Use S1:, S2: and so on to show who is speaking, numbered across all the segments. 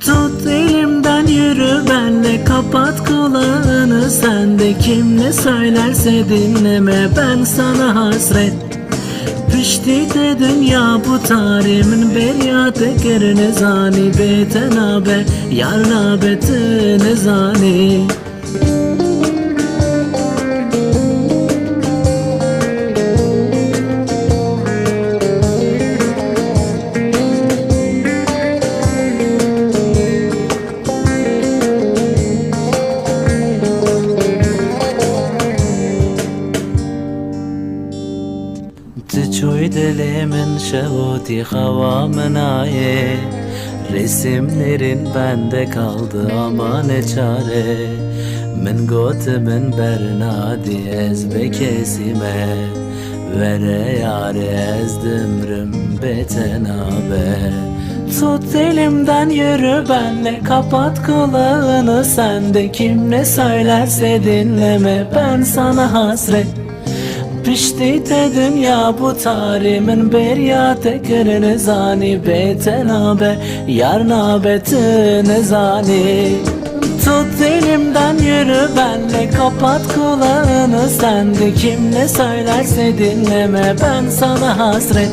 S1: Tut elimden yürü benle kapat kulağını. Sen de kim ne söylerse dinleme ben sana hasret. Pişti de dünya bu tarimin beryatı kırını zani Beten abe yarna betine zani Tıçoy dilimin şevoti havamın aye Resimlerin bende kaldı ama ne çare. Min gotimin bernadi ez be kesime. Vere yare ez dümrüm beten abe Tut elimden yürü benle kapat kulağını Sen de kim ne söylerse dinleme ben sana hasret Pişti de dünya bu tarimin beryate kırını zani beten abe yarna betine zani? Tut elimden yürü benle kapat kulağını Sen de kim ne söylerse dinleme ben sana hasret.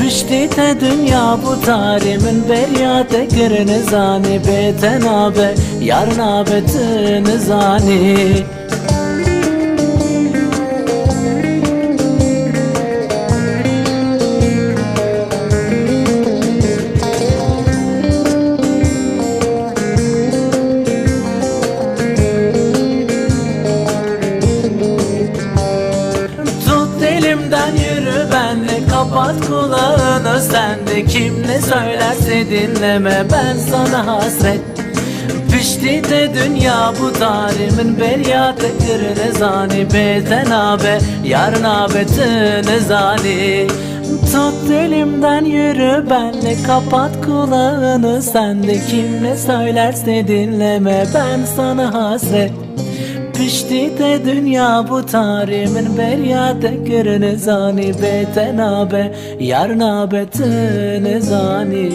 S1: Pişti de dünya bu tarimin beryate kırını zani beten abe yarna betine zani? Tut kapat kulağını Sen de kim ne söylerse dinleme. Ben sana hasret. Pişti de dünya bu tarimin beryatı kırını zani Beten abe. Yarın betine zani Tut elimden yürü. Benle kapat kulağını. Sen de kim ne söylerse dinleme. Ben sana hasret Pişti de dünya bu tarimin beryate kırını zani beten abe yarna betine zani